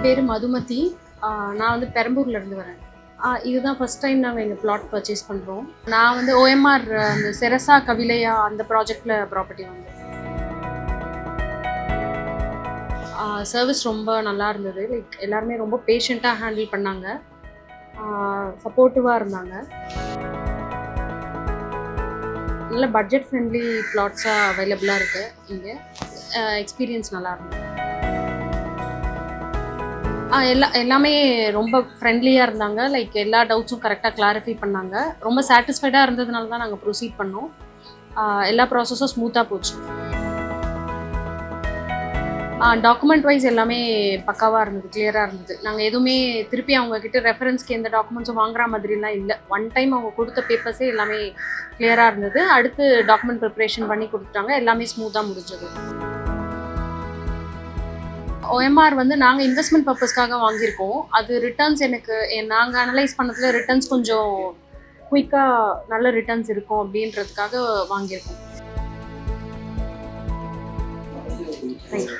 என் பேர் மதுமதி. நான் வந்து பெரம்பூர்லேருந்து வரேன். இதுதான் ஃபஸ்ட் டைம் நாங்கள் எங்கள் பிளாட் பர்ச்சேஸ் பண்ணுறோம் நான் வந்து ஓஎம்ஆர் அந்த செரசா கவிலையா அந்த ப்ராஜெக்டில் ப்ராப்பர்ட்டி வந்தேன் சர்வீஸ் ரொம்ப நல்லா இருந்தது. லைக் எல்லாருமே ரொம்ப பேஷண்ட்டாக ஹேண்டில் பண்ணாங்க. சப்போர்ட்டிவாக இருந்தாங்க. நல்ல பட்ஜெட் ஃப்ரெண்ட்லி பிளாட்ஸாக அவைலபிளாக இருக்குது இங்கே எக்ஸ்பீரியன்ஸ் நல்லா இருந்தது. ஆ எல்லா எல்லாமே ரொம்ப ஃப்ரெண்ட்லியாக இருந்தாங்க. லைக் எல்லா டவுட்ஸும் கரெக்டாக கிளாரிஃபை பண்ணாங்க. ரொம்ப சாட்டிஸ்ஃபைடாக இருந்ததுனால தான் நாங்கள் ப்ரொசீட் பண்ணோம். எல்லா ப்ராசஸும் ஸ்மூத்தாக போச்சு. டாக்குமெண்ட் வைஸ் எல்லாமே பக்காவாக இருந்தது கிளியராக இருந்தது. நாங்கள் எதுவுமே திருப்பி அவங்கக்கிட்ட ரெஃபரன்ஸ்க்கு எந்த டாக்குமெண்ட்ஸும் வாங்குற மாதிரிலாம் இல்லை. ஒன் டைம் அவங்க கொடுத்த பேப்பர்ஸே எல்லாமே கிளியராக இருந்தது. அடுத்து டாக்குமெண்ட் ப்ரிப்பரேஷன் பண்ணி கொடுத்துட்டாங்க. எல்லாமே ஸ்மூத்தாக முடிஞ்சது. ஓஎம்ஆர் வந்து நாங்கள் இன்வெஸ்ட்மெண்ட் பர்பஸ்க்காக வாங்கியிருக்கோம். அது ரிட்டர்ன்ஸ் எனக்கு நாங்கள் அனலைஸ் பண்ணதில் ரிட்டர்ன்ஸ் கொஞ்சம் குயிக்காக நல்ல ரிட்டர்ன்ஸ் இருக்கும் அப்படின்றதுக்காக வாங்கியிருக்கோம். தேங்க்யூ